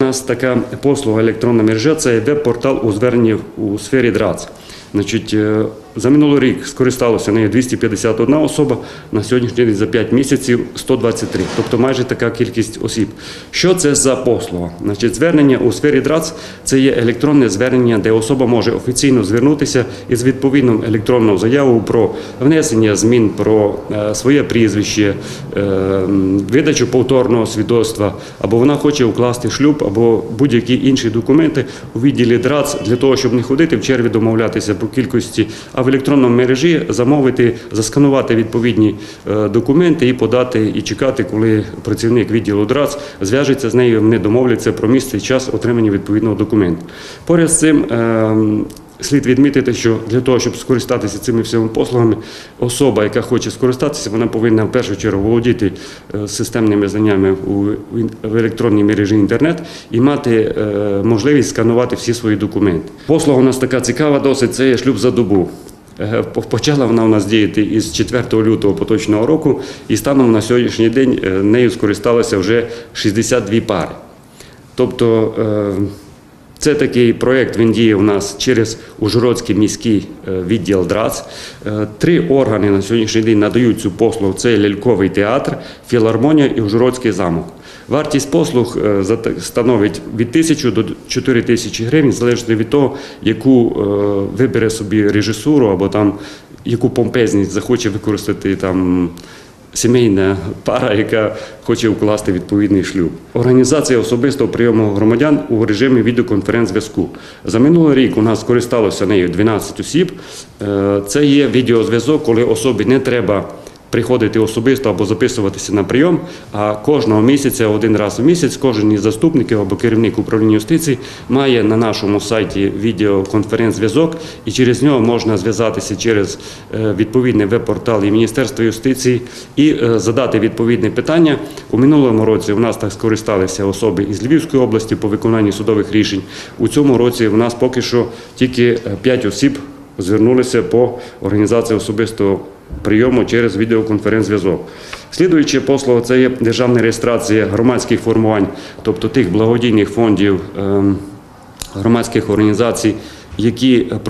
нас така послуга електронна мережа це веб-портал у зверненні у сфері ДРАЦ. Значить, е, за минулий рік скористалося нею 251 особа, на сьогоднішній день за 5 місяців 123, тобто майже така кількість осіб. Що це за послуга? Значить, звернення у сфері ДРАЦ це є електронне звернення, де особа може офіційно звернутися із відповідною електронною заявою про внесення змін про е, своє прізвище, е, видачу повторного свідоцтва, або вона хоче укласти шлюб, або будь-які інші документи у відділі ДРАЦ для того, щоб не ходити в черві домовлятися по кількості, а в електронному мережі замовити, засканувати відповідні е, документи і подати, і чекати, коли працівник відділу ДРАЦ зв'яжеться з нею, вони домовляться про місце і час отримання відповідного документу. Поряд з цим. е, Слід відмітити, що для того, щоб скористатися цими всіма послугами, особа, яка хоче скористатися, вона повинна в першу чергу володіти е, системними знаннями в електронній мережі інтернет і мати е, можливість сканувати всі свої документи. Послуга у нас така цікава, досить це є шлюб за добу. Е, по- Почала вона у нас діяти із 4 лютого поточного року, і станом на сьогоднішній день е, нею скористалося вже 62 пари. Тобто е, це такий проєкт, він діє у нас через Ужгородський міський відділ ДРАЦ. Три органи на сьогоднішній день надають цю послугу. Це ляльковий театр, філармонія і Ужгородський замок. Вартість послуг е, становить від 1000 до 4 тисячі гривень, залежно від того, яку е, вибере собі режисуру або там яку помпезність захоче використати там сімейна пара, яка хоче укласти відповідний шлюб. Організація особистого прийому громадян у режимі відеоконференц-зв'язку. За минулий рік у нас скористалося нею 12 осіб. Е, Це є відеозв'язок, коли особі не треба. Приходити особисто або записуватися на прийом, а кожного місяця, один раз в місяць, кожен із заступників або керівник управління юстиції має на нашому сайті відеоконференц-зв'язок, і через нього можна зв'язатися через е, відповідний веб-портал і Міністерства юстиції і е, задати відповідне питання. У минулому році у нас так скористалися особи із Львівської області по виконанні судових рішень. У цьому році у нас поки що тільки 5 осіб звернулися по організації особистого прийому через відеоконференц-зв'язок. Слідуюча послуга це є державна реєстрація громадських формувань, тобто тих благодійних фондів, ем, громадських організацій, які е,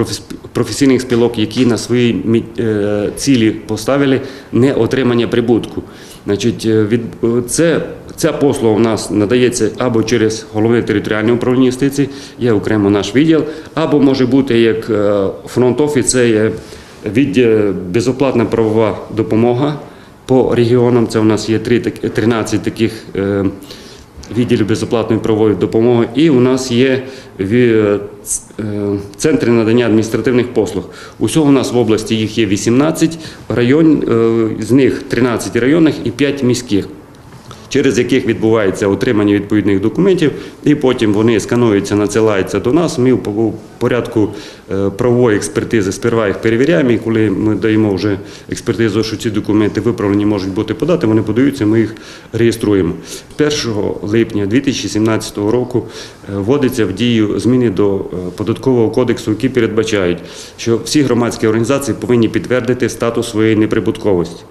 професійних спілок, які на свої е, цілі поставили не отримання прибутку. Значить, е, від це ця послуга у нас надається або через головне територіальне управління юстиції, є окремо наш відділ, або може бути як е, фронт-офіс, це є відділ безоплатна правова допомога по регіонам. Це у нас є 13 таких. е, відділів безоплатної правової допомоги, і у нас є е, центри надання адміністративних послуг. Усього у нас в області їх є 18 район, е, з них 13 районних і 5 міських. Через яких відбувається отримання відповідних документів, і потім вони скануються, надсилаються до нас. Ми в порядку е, правової експертизи сперва їх перевіряємо, і коли ми даємо вже експертизу, що ці документи виправлені можуть бути податі, вони подаються, ми їх реєструємо. 1 липня 2017 року е, вводиться в дію зміни до е, податкового кодексу, які передбачають, що всі громадські організації повинні підтвердити статус своєї неприбутковості.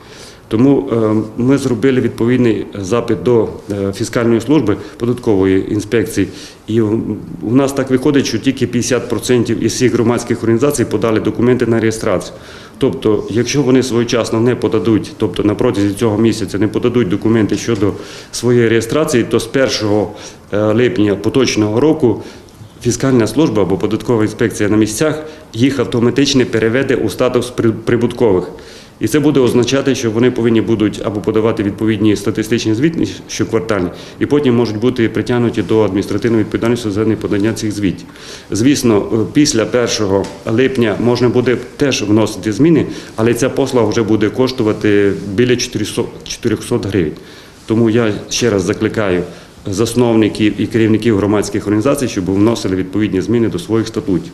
Тому е, ми зробили відповідний запит до е, фіскальної служби податкової інспекції, і у нас так виходить, що тільки 50% із всіх громадських організацій подали документи на реєстрацію. Тобто, якщо вони своєчасно не подадуть, тобто на протязі цього місяця не подадуть документи щодо своєї реєстрації, то з 1 е, липня поточного року Фіскальна служба або податкова інспекція на місцях їх автоматично переведе у статус прибуткових. І це буде означати, що вони повинні будуть або подавати відповідні статистичні звіти щоквартальні, і потім можуть бути притягнуті до адміністративної відповідальності за неподання цих звітів. Звісно, е, після 1 липня можна буде теж вносити зміни, але ця послуга вже буде коштувати біля 400 400 гривень. Тому я ще раз закликаю засновників і керівників громадських організацій, щоб вносили відповідні зміни до своїх статутів.